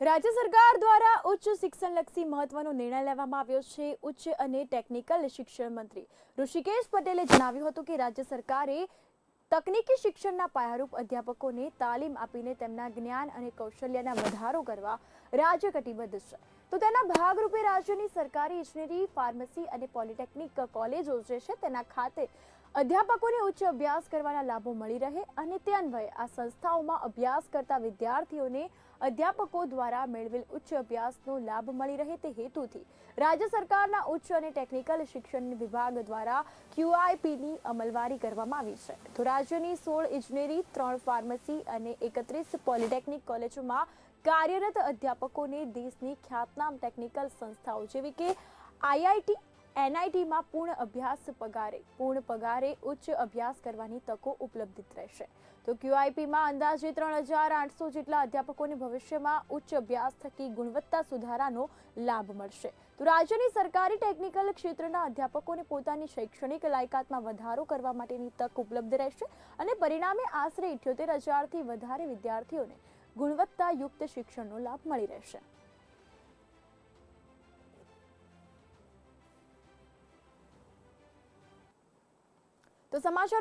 રાજ્ય સરકાર દ્વારા ઉચ્ચ શિક્ષણલક્ષી મહત્વનો નિર્ણય લેવામાં આવ્યો છે. ઉચ્ચ અને ટેકનિકલ શિક્ષણ મંત્રી ઋષિકેશ પટેલે જણાવ્યું હતું કે રાજ્ય સરકારે તકનીકી શિક્ષણના પાયારૂપ અધ્યાપકોને તાલીમ આપીને તેમના જ્ઞાન અને કૌશલ્યના વધારો કરવા રાજ્ય કટિબદ્ધ છે. તો તેના ભાગરૂપે રાજ્યની સરકારી ઇજનેરી, ફાર્મસી અને પોલિટેકનિક કોલેજો જે છે તેના ખાતે અધ્યાપકોને ઉચ્ચ અભ્યાસ કરવાના લાભો મળી રહે અને તે અન્વયે આ સંસ્થાઓમાં અભ્યાસ કરતા વિદ્યાર્થીઓને અધ્યાપકો દ્વારા મેળવેલ ઉચ્ચ અભ્યાસનો લાભ મળી રહે તે હેતુથી રાજ્ય સરકારના ઉચ્ચ અને ટેકનિકલ શિક્ષણ વિભાગ દ્વારા ક્યુઆઈપીની અમલવારી કરવામાં આવી છે. તો રાજ્યની સોળ ઇજનેરી, ત્રણ ફાર્મસી અને એકત્રીસ પોલિટેકનિક કોલેજોમાં કાર્યરત અધ્યાપકોને દેશની ખ્યાતનામ ટેકનિકલ સંસ્થાઓ જેવી કે આઈઆઈટી એનઆઈટીમાં પૂર્ણ અભ્યાસ પગારે, પૂર્ણ પગારે ઉચ્ચ અભ્યાસ કરવાની તકો ઉપલબ્ધિત રહેશે. તો ક્યુઆઈપીમાં અંદાજે ત્રણ હજાર આઠસો જેટલા અધ્યાપકોને ભવિષ્યમાં ઉચ્ચ અભ્યાસ થકી ગુણવત્તા સુધારાનો લાભ મળશે. તો રાજ્યની સરકારી ટેકનિકલ ક્ષેત્રના અધ્યાપકોને પોતાની શૈક્ષણિક લાયકાતમાં વધારો કરવા માટેની તક ઉપલબ્ધ રહેશે અને પરિણામે આશરે ઇઠ્યોતેર હજારથી વધારે વિદ્યાર્થીઓને ગુણવત્તાયુક્ત શિક્ષણનો લાભ મળી રહેશે. તો સમાચાર